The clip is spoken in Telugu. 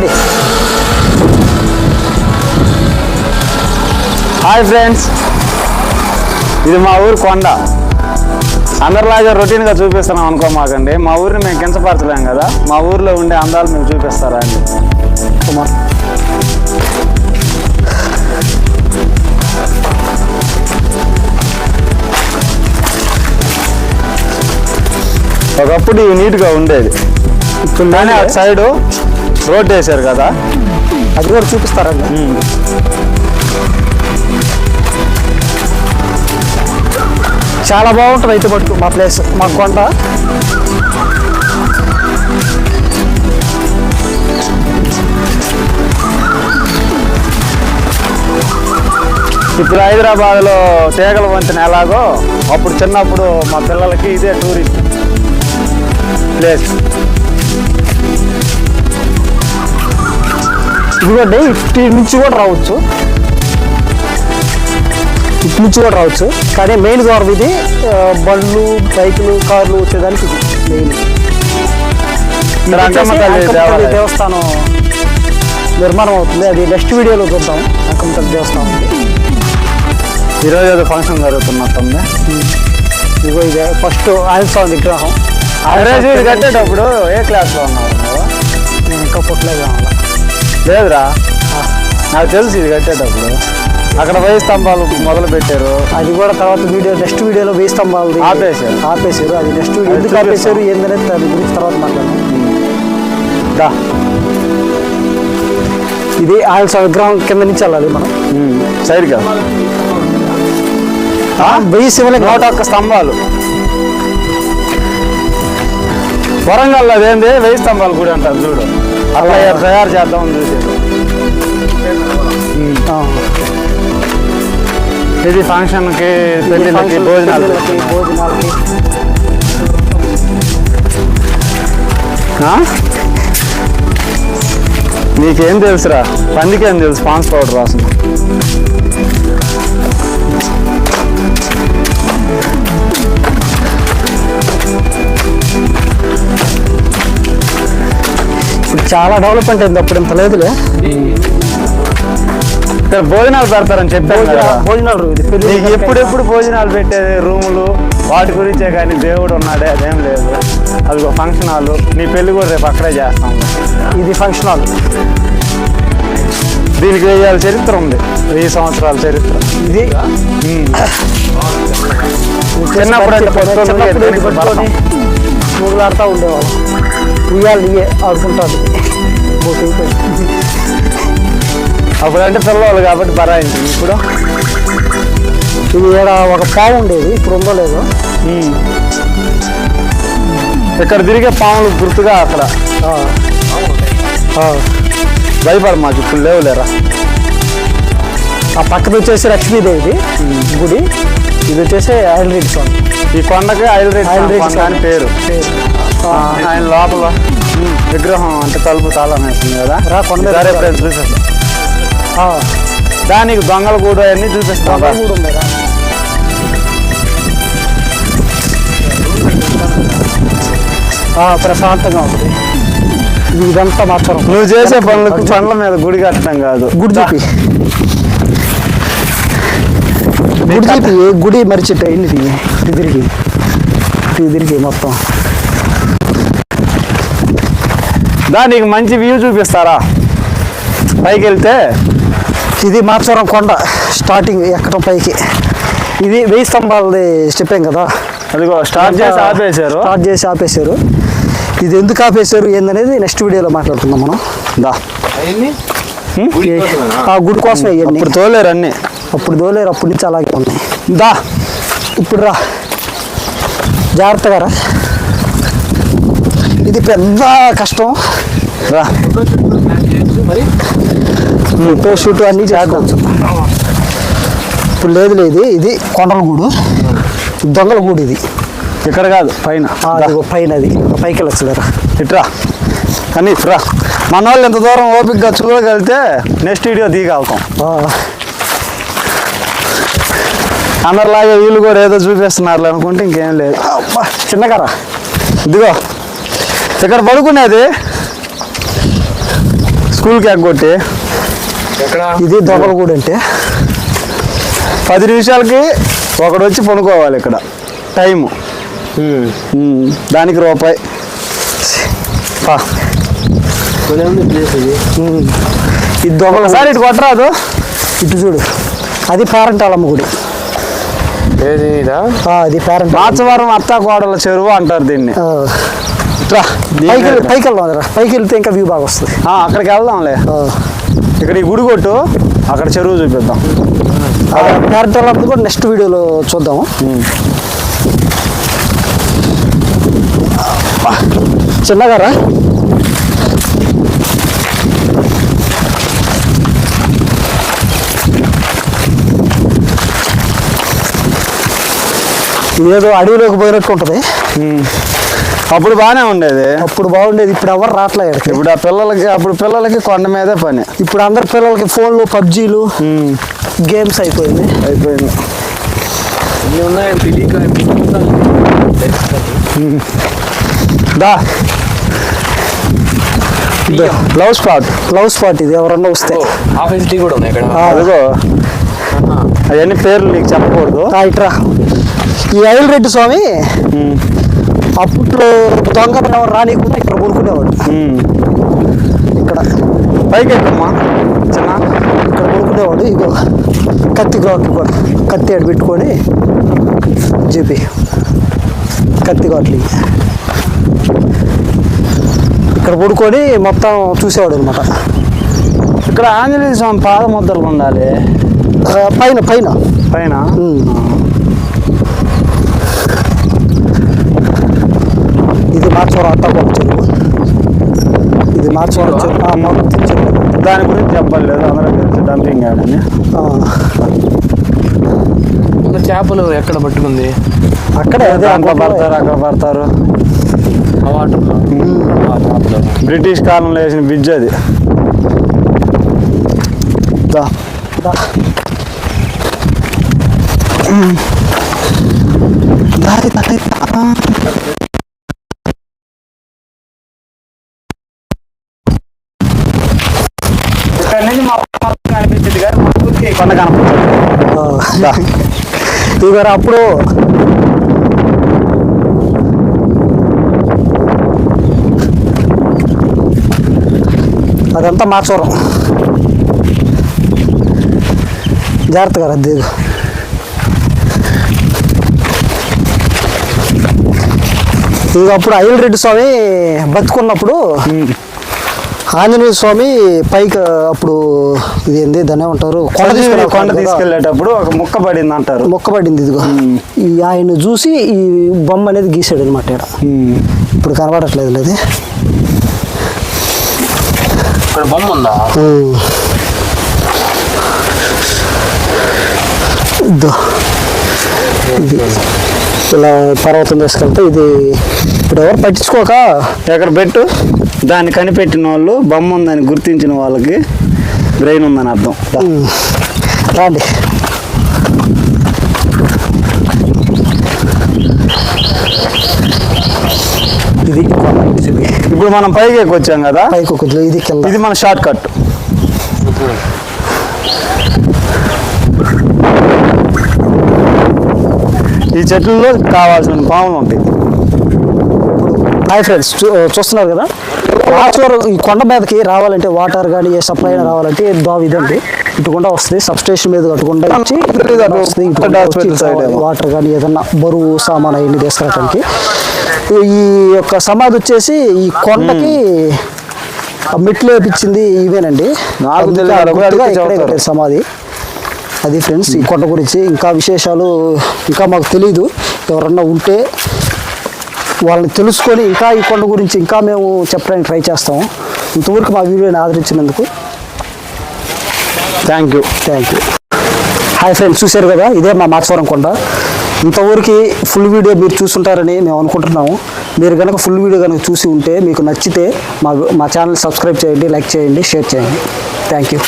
రండి హాయ్ ఫ్రెండ్స్. ఇది మా ఊరు కొండ. అందరిలాగా రొటీన్గా చూపిస్తున్నాం అనుకోమాకండి మా ఊరిని మేము కించపరచలేం కదా. మా ఊరిలో ఉండే అందాలు మేము చూపిస్తారా అండి? కుమార్. ఒకప్పుడు ఇవి నీట్గా ఉండేది. ఇప్పుడు కానీ అటు సైడు రోడ్ వేశారు కదా. అది కూడా చూపిస్తారండి చాలా బాగుంటుంది అయితే పట్టుకు మా ప్లేస్ మా కొండ. ఇప్పుడు హైదరాబాద్లో తీగల వంతెన ఎలాగో అప్పుడు చిన్నప్పుడు మా పిల్లలకి ఇదే టూరిస్ట్ ప్లేస్. ఇదిగోండి ఇటు నుంచి కూడా రావచ్చు. ఇటు నుంచి కూడా రావచ్చు. కానీ మెయిన్ ద్వారం ఇది బండ్లు బైకులు కార్లు వచ్చేదానికి ఇది మెయిన్. దేవస్థానం నిర్మాణం అవుతుంది. అది నెక్స్ట్ వీడియోలో చూద్దాం. అంకమ్మ తల్లి దేవస్థానం ఈరోజు ఏదో ఫంక్షన్ జరుగుతున్నట్టుంది. ఇదిగో ఇదే ఫస్ట్ ఆయన స్వామి విగ్రహం. కట్టేటప్పుడు ఏ క్లాస్లో ఉన్నారు? నువ్వు? ఇంకా పుట్టలేదు లేదురా. నాకు తెలుసు ఇది కట్టేటప్పుడు. అక్కడ వెయ్యి స్తంభాలు మొదలు పెట్టారు అది కూడా తర్వాత వీడియో నెక్స్ట్ వీడియోలో వేయి స్తంభాలు ఆపేశారు. ఆపేశారు. అది నెక్స్ట్ వీడియో ఎందుకు. ఆపేశారు ఏందనేది దాని గురించి తర్వాత మాట్లాడదాం. దా. ఇది ఆయన విగ్రహం కింద నుంచి వెళ్ళాలి మనం. సైడ్గా. వెయ్యి శివలింగం. నూట ఒక్క స్తంభాలు. వరంగల్ అదేంది? వెయ్యి స్తంభాలు గుడి అంటారు చూడు. అలా తయారు చేద్దామని చూసారు. ఇది ఫంక్షన్కి పెళ్ళిళ్ళకి భోజనాలు భోజనాలకి? నీకేం తెలుసురా? పందికేం తెలుసు? పాన్స్ పౌడర్ రాసిన చాలా డెవలప్మెంట్ అయింది అప్పుడు ఇంత లేదులే. ఇక్కడ భోజనాలు పెడతారని కదా. భోజనాలు ఎప్పుడెప్పుడు భోజనాలు పెట్టేది రూములు? వాటి గురించే కానీ దేవుడు ఉన్నాడే అదేం లేదు. అది ఫంక్షన్ హాల్. నీ పెళ్ళి కూడా రేపు అక్కడే చేస్తాం. ఇది ఫంక్షన్ హాల్. దీనికి వేయాల చరిత్ర ఉంది? వెయ్యి సంవత్సరాల చరిత్ర. ఇది? చిన్నప్పుడు అంటే పట్టుకొని ఉండేవాళ్ళం. ఉయ్యాలు ఇవే ఆడుకుంటారు. బోట్ అయిపోయింది అప్పుడు అంటే పిల్లవాళ్ళు కాబట్టి బరాయించింది ఇప్పుడు. ఇది ఈడ ఒక పాము ఉండేది ఇప్పుడు ఉందో లేదో. ఇక్కడ తిరిగే పాములు గుర్తుగా అక్కడ. భయపడ మాకు ఇప్పుడు లేవులేరా ఆ పక్కన వచ్చేసి లక్ష్మీదేవిది గుడి. ఇది వచ్చేసి రెడ్డి స్వామి. ఈ కొండకి ఐల్ అని స్వామి. పేరు. పేరు. ఆయన లోపల విగ్రహం అంటే తలుపు తాళం వేసింది కదా. రా, కొండ. ఫ్రెండ్స్ చూపిస్తాం ఆ. దానికి దొంగలు కూడా అన్ని చూపిస్తాం ప్రశాంతంగా ఉంది. ఇది ఇదంతా మార్చడం నువ్వు చేసే పనులకు పండ్ల మీద గుడి కట్టడం కాదు. గుడి చూపి. గుడి చూపి. గుడి మరిచిట్ట ఎన్ని తిరిగి తిరిగి మొత్తం. దానికి మంచి వ్యూ చూపిస్తారా? పైకి వెళ్తే ఇది మార్చవరం కొండ స్టార్టింగ్ ఎక్కడం పైకి. ఇది వెయ్యి స్తంభాలది చెప్పాం కదా. అదిగో స్టార్ట్ చేసి ఆపేశారు. స్టార్ట్ చేసి ఆపేశారు. ఇది ఎందుకు ఆపేశారు ఏందనేది నెక్స్ట్ వీడియోలో మాట్లాడుకుందాం మనం. దా. ఆ గుడి కోసమే ఇవన్నీ. ఇప్పుడు తోలేరు అన్ని. అప్పుడు దోలేరు అప్పటి నుంచి అలాగే ఉన్నాయి. దా ఇప్పుడు రా. జాగ్రత్తగా రా. ఇది పెద్ద కష్టం. రా. ఫోటో షూట్ అన్నీ చేసుకోవచ్చు ఇప్పుడు లేదు లేదు ఇది కొండల గూడు దొంగల గూడు ఇది. ఇక్కడ కాదు పైన. పైన అది. పైకి వెళ్ళొచ్చులేరా ఇట్రా కానీ రా. మన వాళ్ళు ఎంత దూరం ఓపికగా చూడగలిగితే నెక్స్ట్ వీడియో దిగలుగుతాం అందరిలాగే వీళ్ళు కూడా ఏదో చూపిస్తున్నారు అనుకుంటే ఇంకేం లేదు. చిన్నగా రా ఇదిగో ఇక్కడ పడుకునేది స్కూల్కి ఎగ్గొట్టి ఎక్కడ? ఇది దొంగలగూడు అంటే పది నిమిషాలకి ఒకడు వచ్చి పనుకోవాలి ఇక్కడ. టైము. దానికి రూపాయి. ఇది. ఒకసారి ఇటు కొట్టరాదు ఇటు చూడు. అది పేరెంటాలమ్మ గుడి. ఏది అది పేరెంట్ మాచవరం అత్తా కోడల చెరువు అంటారు దీన్ని. పైకి. పైకి వెళ్దాం. పైకి వెళ్తే ఇంకా వ్యూ బాగా వస్తుంది. అక్కడికి వెళ్దాంలే. ఇక్కడ ఈ గుడి కొట్టు అక్కడ చెరువు చూపిద్దాం. ఆ పేరెంటాలమ్మ కూడా నెక్స్ట్ వీడియోలో చూద్దాము. చిన్నగా రా. ఇదేదో అడవిలోకి పోయినట్టు ఉంటుంది. అప్పుడు బాగానే ఉండేది. అప్పుడు బాగుండేది. ఇప్పుడు ఎవరు రావట్లే ఇక్కడికి. ఇప్పుడు ఆ పిల్లలకి అప్పుడు పిల్లలకి కొండ మీదే పని. ఇప్పుడు అందరి పిల్లలకి ఫోన్లు పబ్జీలు గేమ్స్ అయిపోయింది. అయిపోయింది. ఇన్ని ఉన్నాయని తెలియక దా. Love spot. లవ్ స్పాట్ ఇది ఎవరన్నా వస్తే. ఆ ఫెసిలిటీ కూడా ఉంది ఇక్కడ. అదిగో. అవన్నీ పేర్లు నీకు చెప్పకూడదు. ఇట్రా. ఈ అయల్ రెడ్డి స్వామి అప్పట్లో దొంగతనం ఎవరు రానికుండా ఇక్కడ కొనుక్కునేవాడు. ఇక్కడ పైకి ఎక్కమ్మా చిన్న ఇక్కడ కొనుక్కునేవాడు. ఇగో కత్తి కూడా కత్తి ఆడ పెట్టుకొని చెప్పి కత్తి ఇవి. ఇక్కడ పడుకొని మొత్తం చూసేవాడు అనమాట ఇక్కడ ఆంజనేయ స్వామి పాద ముద్రలు ఉండాలి పైన పైన. పైన ఉమ్. ఇది మార్చవరం అట్టా చెరువు. ఇది మార్చవరం చెరువు. దాని గురించి చెప్పలేదు అందరూ తెలిసి డంపింగ్ యార్డ్ ఉన్న చేపలు ఎక్కడ పట్టుకుంది? అక్కడే దాంట్లో అక్కడ పడతారు అక్కడ పడతారు. ఆ వాటర్ ఆ చేపలు బ్రిటిష్ కాలంలో వేసిన బ్రిడ్జ్ అది. దారి. కనపడుతుంది ఇక అప్పుడు. అదంతా మార్చవరం జాగ్రత్తగా రద్దీ ఇక అప్పుడు అయ్యల రెడ్డి స్వామి బతుకున్నప్పుడు ఆంజనేయ స్వామి పైకి అప్పుడు ఇది ఏంది దాన్ని ఏమంటారు? కొండ కొండ తీసుకెళ్ళి కొండ తీసుకెళ్ళేటప్పుడు ఒక ముక్క పడింది అంటారు. మొక్కబడింది ఇదిగో. ఈ ఆయన చూసి ఈ బొమ్మ అనేది గీసాడు అనమాట ఇక్కడ ఇప్పుడు కనబడట్లేదు లేదు ఇక్కడ బొమ్మ ఉందా? ఇది. ఇలా పర్వతం తీసుకెళ్తే ఇది ఇప్పుడు ఎవరు పట్టించుకోక? ఎక్కడ పెట్టు. దాన్ని కనిపెట్టిన వాళ్ళు బొమ్మ ఉందని గుర్తించిన వాళ్ళకి బ్రెయిన్ ఉందని అర్థం. రాండి. ఇది ఇప్పుడు మనం పైకి వచ్చాం కదా? పైకి కొద్దిగా ఇది కింద. ఇది మన షార్ట్ కట్. ఈ చెట్లలో కావాల్సిన పాములు ఉంటాయి. హాయ్ ఫ్రెండ్స్ చూస్తున్నారు కదా? రాచవరం ఈ కొండ మీదకి రావాలంటే వాటర్ కానీ ఏ సప్లై అయినా రావాలంటే దావి ఇదండి ఇటుకుండా వస్తుంది సబ్ స్టేషన్ మీద వచ్చి ఏమో. వాటర్ కానీ ఏదన్నా బరువు సామాన్ అవన్నీ తీసుకురావడానికి ఈ యొక్క సమాధి వచ్చేసి ఈ కొండకి మెట్లు వేపించింది ఇవేనండి. నాకు సమాధి. అది ఫ్రెండ్స్ ఈ కొండ గురించి ఇంకా విశేషాలు ఇంకా మాకు తెలీదు. ఎవరన్నా ఉంటే వాళ్ళని తెలుసుకొని ఇంకా ఈ కొండ గురించి ఇంకా మేము చెప్పడానికి ట్రై చేస్తాము. ఇంతవరకు మా వీడియోని ఆదరించినందుకు thank you thank you hi friends చూశారు కదా ఇదే మా మాచవరం కొండ. ఇంతవరకు ఫుల్ వీడియో మీరు చూసుంటారని మేము అనుకుంటున్నాము. మీరు కనుక ఫుల్ వీడియో కనుక చూసి ఉంటే మీకు నచ్చితే మా మా ఛానల్ సబ్స్క్రైబ్ చేయండి లైక్ చేయండి షేర్ చేయండి. Thank you